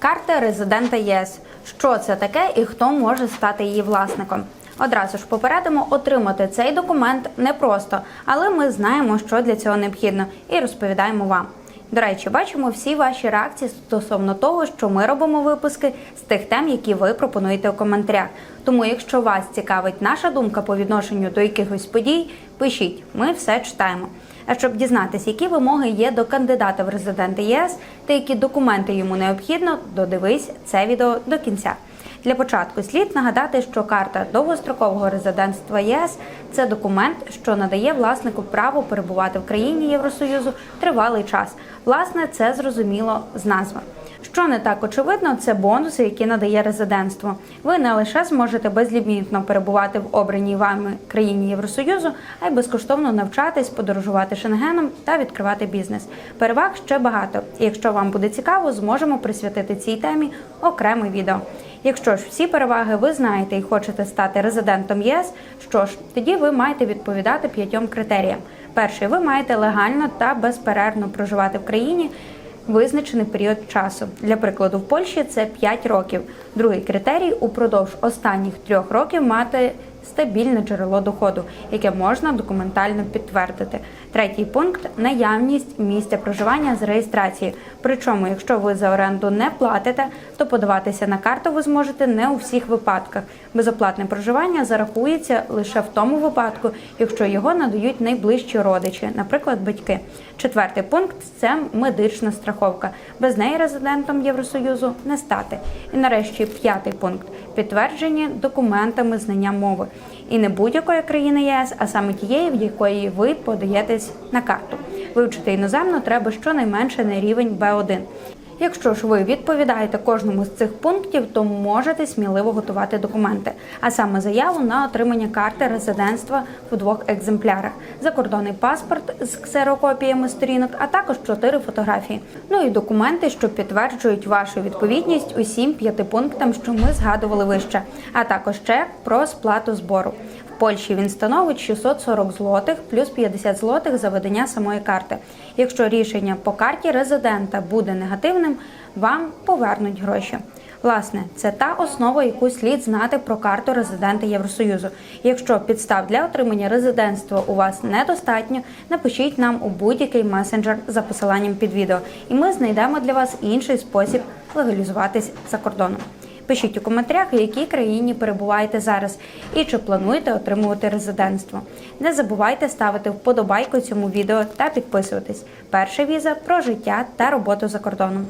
Карта резидента ЄС. Що це таке і хто може стати її власником? Одразу ж попередимо, отримати цей документ непросто, але ми знаємо, що для цього необхідно, і розповідаємо вам. До речі, бачимо всі ваші реакції стосовно того, що ми робимо випуски з тих тем, які ви пропонуєте у коментарях. Тому, якщо вас цікавить наша думка по відношенню до якихось подій, пишіть, ми все читаємо. А щоб дізнатися, які вимоги є до кандидата в резиденти ЄС та які документи йому необхідно, додивись це відео до кінця. Для початку слід нагадати, що карта довгострокового резидентства ЄС це документ, що надає власнику право перебувати в країні Євросоюзу тривалий час. Власне, це зрозуміло з назви. Що не так очевидно, це бонуси, які надає резидентство. Ви не лише зможете безлімітно перебувати в обраній вами країні Євросоюзу, а й безкоштовно навчатись, подорожувати шенгеном та відкривати бізнес. Переваг ще багато. І якщо вам буде цікаво, зможемо присвятити цій темі окреме відео. Якщо ж всі переваги ви знаєте і хочете стати резидентом ЄС, що ж тоді ви маєте відповідати п'ятьом критеріям. Перший ви маєте легально та безперервно проживати в країні визначений період часу. Для прикладу, в Польщі це 5 років. Другий критерій упродовж останніх трьох років мати стабільне джерело доходу, яке можна документально підтвердити. Третій пункт наявність місця проживання з реєстрації. Причому, якщо ви за оренду не платите, то подаватися на карту ви зможете не у всіх випадках. Безоплатне проживання зарахується лише в тому випадку, якщо його надають найближчі родичі, наприклад, батьки. Четвертий пункт це медична страховка. Без неї резидентом Євросоюзу не стати. І нарешті п'ятий пункт підтвердження документами знання мови. І не будь-якої країни ЄС, а саме тієї, в якої ви подаєтесь на карту. Вивчити іноземно треба щонайменше на рівень Б1. Якщо ж ви відповідаєте кожному з цих пунктів, то можете сміливо готувати документи, а саме заяву на отримання карти резидентства в двох екземплярах: закордонний паспорт з ксерокопіями сторінок, а також чотири фотографії. Ну і документи, що підтверджують вашу відповідність усім п'яти пунктам, що ми згадували вище, а також чек про сплату збору. Польщі він становить 640 злотих плюс 50 злотих за видання самої карти. Якщо рішення по карті резидента буде негативним, вам повернуть гроші. Власне, це та основа, яку слід знати про карту резидента Євросоюзу. Якщо підстав для отримання резидентства у вас недостатньо, напишіть нам у будь-який месенджер за посиланням під відео, і ми знайдемо для вас інший спосіб легалізуватись за кордоном. Пишіть у коментарях, в якій країні перебуваєте зараз і чи плануєте отримувати резидентство. Не забувайте ставити вподобайку цьому відео та підписуватись. Перша віза про життя та роботу за кордоном.